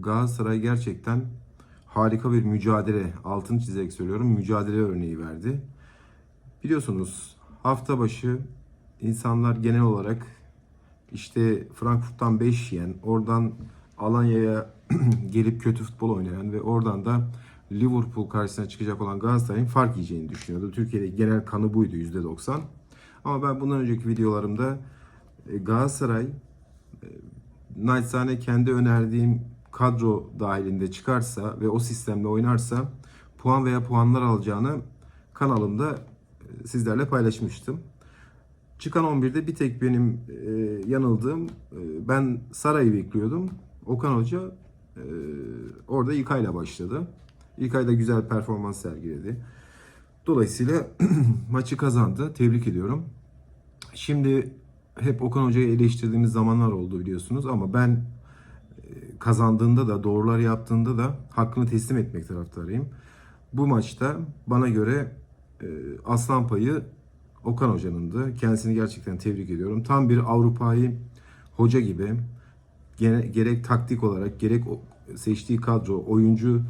Galatasaray gerçekten harika bir mücadele, altını çizerek söylüyorum, mücadele örneği verdi. Biliyorsunuz hafta başı insanlar genel olarak işte Frankfurt'tan 5 yiyen, oradan Alanya'ya gelip kötü futbol oynayan ve oradan da Liverpool karşısına çıkacak olan Galatasaray'ın fark yiyeceğini düşünüyordu. Türkiye'de genel kanı buydu %90. Ama ben bundan önceki videolarımda e, Galatasaray e, naçizane kendi önerdiğim kadro dahilinde çıkarsa ve o sistemle oynarsa puan veya puanlar alacağını kanalımda e, sizlerle paylaşmıştım. Çıkan 11'de bir tek benim e, yanıldığım e, ben Saray'ı bekliyordum. Okan Hoca e, orada İlkay'la başladı. İlkay da güzel performans sergiledi. Dolayısıyla maçı kazandı. Tebrik ediyorum. Şimdi hep Okan Hoca'yı eleştirdiğimiz zamanlar oldu biliyorsunuz ama ben kazandığında da doğrular yaptığında da hakkını teslim etmek taraftarıyım. Bu maçta bana göre e, aslan payı Okan Hoca'nındı. Kendisini gerçekten tebrik ediyorum. Tam bir Avrupa'yı hoca gibi gene- gerek taktik olarak gerek seçtiği kadro, oyuncu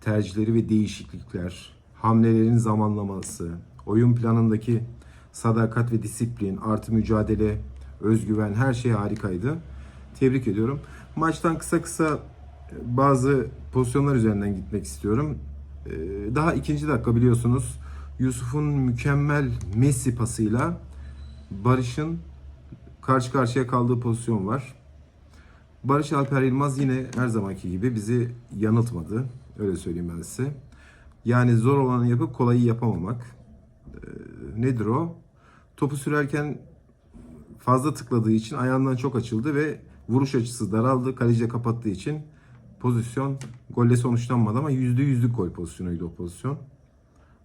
tercihleri ve değişiklikler, hamlelerin zamanlaması, oyun planındaki sadakat ve disiplin, artı mücadele, özgüven her şey harikaydı. Tebrik ediyorum. Maçtan kısa kısa e, bazı pozisyonlar üzerinden gitmek istiyorum. Ee, Daha ikinci dakika biliyorsunuz Yusuf'un mükemmel Messi pasıyla Barış'ın karşı karşıya kaldığı pozisyon var. Barış Alper Yılmaz yine her zamanki gibi bizi yanıltmadı. Öyle söyleyeyim ben size. Yani zor olanı yapıp kolayı yapamamak. Ee, nedir o? Topu sürerken fazla tıkladığı için ayağından çok açıldı ve vuruş açısı daraldı. Kaleci kapattığı için pozisyon golle sonuçlanmadı ama yüzde yüzlük gol pozisyonuydu o pozisyon.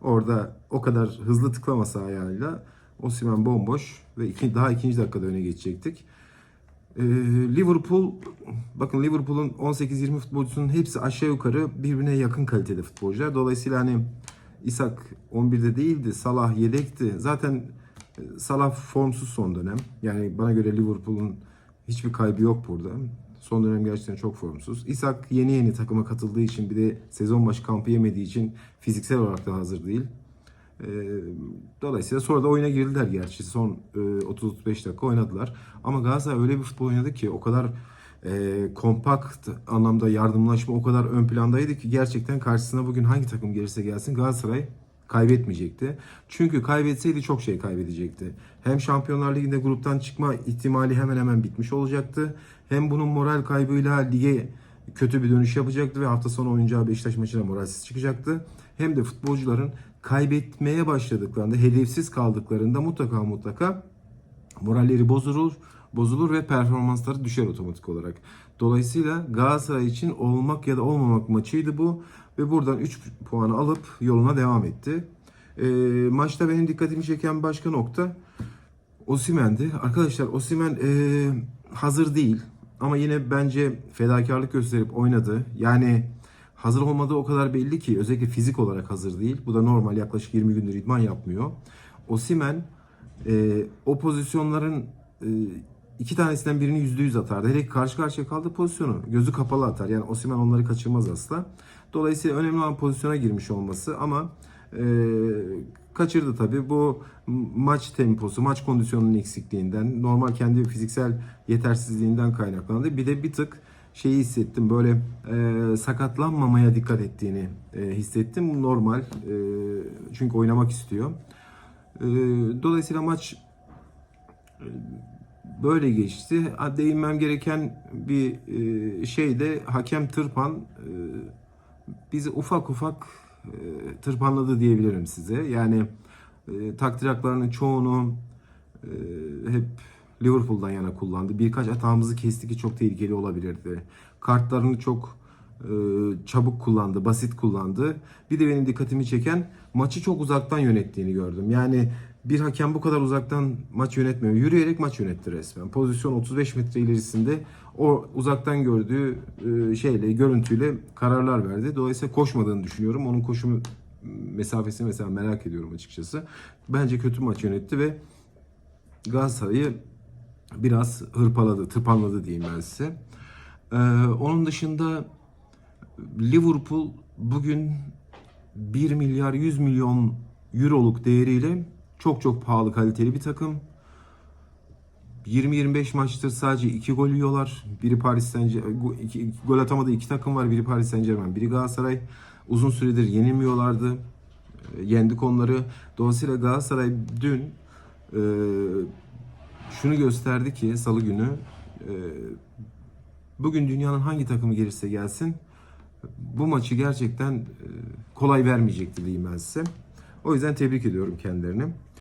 Orada o kadar hızlı tıklamasa ayağıyla Osimhen bomboş ve iki, daha ikinci dakikada öne geçecektik. Ee, Liverpool, bakın Liverpool'un 18-20 futbolcusunun hepsi aşağı yukarı birbirine yakın kalitede futbolcular. Dolayısıyla hani İsak 11'de değildi, Salah yedekti. Zaten e, Salah formsuz son dönem. Yani bana göre Liverpool'un hiçbir kaybı yok burada. Son dönem gerçekten çok formsuz. İsak yeni yeni takıma katıldığı için bir de sezon başı kampı yemediği için fiziksel olarak da hazır değil. Ee, Dolayısıyla sonra da oyuna girdiler gerçi. Son e, 30-35 dakika oynadılar. Ama Galatasaray öyle bir futbol oynadı ki o kadar e, kompakt anlamda yardımlaşma o kadar ön plandaydı ki gerçekten karşısına bugün hangi takım gelirse gelsin Galatasaray kaybetmeyecekti. Çünkü kaybetseydi çok şey kaybedecekti. Hem Şampiyonlar Ligi'nde gruptan çıkma ihtimali hemen hemen bitmiş olacaktı. Hem bunun moral kaybıyla lige kötü bir dönüş yapacaktı ve hafta sonu oynayacağı Beşiktaş maçına moralsiz çıkacaktı. Hem de futbolcuların kaybetmeye başladıklarında, hedefsiz kaldıklarında mutlaka mutlaka moralleri bozulur, bozulur ve performansları düşer otomatik olarak. Dolayısıyla Galatasaray için olmak ya da olmamak maçıydı bu ve buradan 3 puanı alıp yoluna devam etti. Ee, maçta benim dikkatimi çeken başka nokta Osimen'di. Arkadaşlar Osimen e, hazır değil ama yine bence fedakarlık gösterip oynadı. Yani hazır olmadığı o kadar belli ki özellikle fizik olarak hazır değil. Bu da normal yaklaşık 20 gündür idman yapmıyor. Osimen e, o pozisyonların e, iki tanesinden birini yüzde yüz atardı. Hele karşı karşıya kaldığı pozisyonu gözü kapalı atar. Yani Osimen onları kaçırmaz asla. Dolayısıyla önemli olan pozisyona girmiş olması ama e, kaçırdı tabii. Bu maç temposu, maç kondisyonunun eksikliğinden, normal kendi fiziksel yetersizliğinden kaynaklandı. Bir de bir tık şeyi hissettim böyle e, sakatlanmamaya dikkat ettiğini e, hissettim. Normal e, çünkü oynamak istiyor. E, dolayısıyla maç e, böyle geçti. Değinmem gereken bir e, şey de hakem Tırpan e, bizi ufak ufak e, tırpanladı diyebilirim size. Yani takdir çoğunu hep Liverpool'dan yana kullandı. Birkaç hatamızı kesti ki çok tehlikeli olabilirdi. Kartlarını çok çabuk kullandı, basit kullandı. Bir de benim dikkatimi çeken maçı çok uzaktan yönettiğini gördüm. Yani bir hakem bu kadar uzaktan maç yönetmiyor. Yürüyerek maç yönetti resmen. Pozisyon 35 metre ilerisinde o uzaktan gördüğü e, şeyle, görüntüyle kararlar verdi. Dolayısıyla koşmadığını düşünüyorum. Onun koşu mesafesini mesela merak ediyorum açıkçası. Bence kötü maç yönetti ve Galatasaray'ı biraz hırpaladı, tırpanladı diyeyim ben size. Ee, onun dışında Liverpool bugün 1 milyar 100 milyon euroluk değeriyle çok çok pahalı kaliteli bir takım. 20-25 maçtır sadece 2 gol yiyorlar. Biri Paris Saint iki, gol atamadığı iki takım var. Biri Paris Saint Germain, biri Galatasaray. Uzun süredir yenilmiyorlardı. E, yendik onları. Dolayısıyla Galatasaray dün e, şunu gösterdi ki salı günü e, bugün dünyanın hangi takımı gelirse gelsin bu maçı gerçekten e, kolay vermeyecekti diyeyim ben size. O yüzden tebrik ediyorum kendilerini.